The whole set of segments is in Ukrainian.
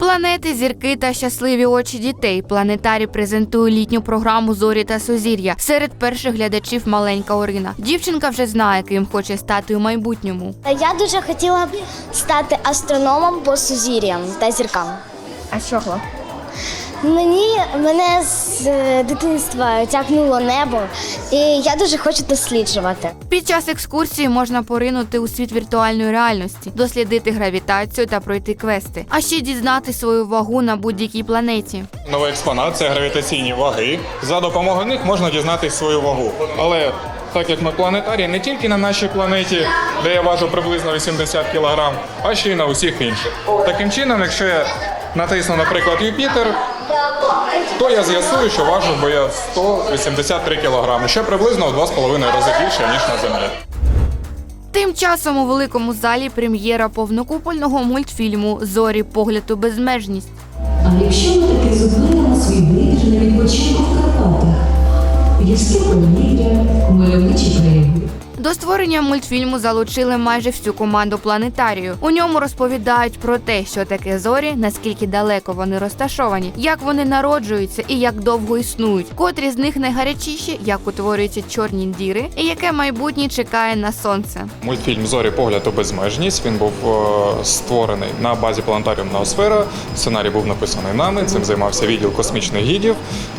Планети, зірки та щасливі очі дітей. Планетарі презентує літню програму Зорі та Сузір'я. Серед перших глядачів маленька Орина. Дівчинка вже знає, ким хоче стати у майбутньому. Я дуже хотіла б стати астрономом по сузір'ям та зіркам. А чого? Мені мене з е, дитинства тягнуло небо, і я дуже хочу досліджувати. Під час екскурсії можна поринути у світ віртуальної реальності, дослідити гравітацію та пройти квести, а ще дізнати свою вагу на будь-якій планеті. Новий експонат це гравітаційні ваги. За допомогою них можна дізнатись свою вагу. Але так як ми планетарі, не тільки на нашій планеті, де я важу приблизно 80 кг, а ще й на усіх інших. Таким чином, якщо я натисну, наприклад, Юпітер, то я з'ясую, що важу, бо я 183 кг, що приблизно в 2,5 рази більше, ніж на землі. Тим часом у великому залі прем'єра повнокупольного мультфільму Зорі погляд у безмежність. А якщо ми таки зупинимо свій вибір на відпочинку в Карпатах, гірське повітря, мальовничі краєвид. До створення мультфільму залучили майже всю команду планетарію. У ньому розповідають про те, що таке зорі, наскільки далеко вони розташовані, як вони народжуються і як довго існують, котрі з них найгарячіші, як утворюються чорні діри, і яке майбутнє чекає на сонце. Мультфільм Зорі погляд у безмежність. Він був е, створений на базі планетаріум Ноосфера. Сценарій був написаний нами. Цим займався відділ космічних гідів.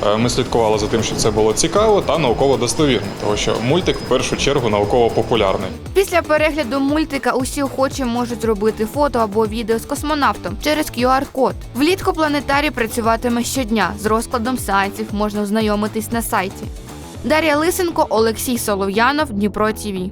Е, Ми слідкували за тим, щоб це було цікаво та науково достовірно, тому що мультик в першу чергу науково популярний. Після перегляду мультика усі охочі можуть зробити фото або відео з космонавтом через QR-код. Влітку планетарій працюватиме щодня. З розкладом сеансів можна ознайомитись на сайті. Дар'я Лисенко, Олексій Солов'янов, Дніпро ТІВІ.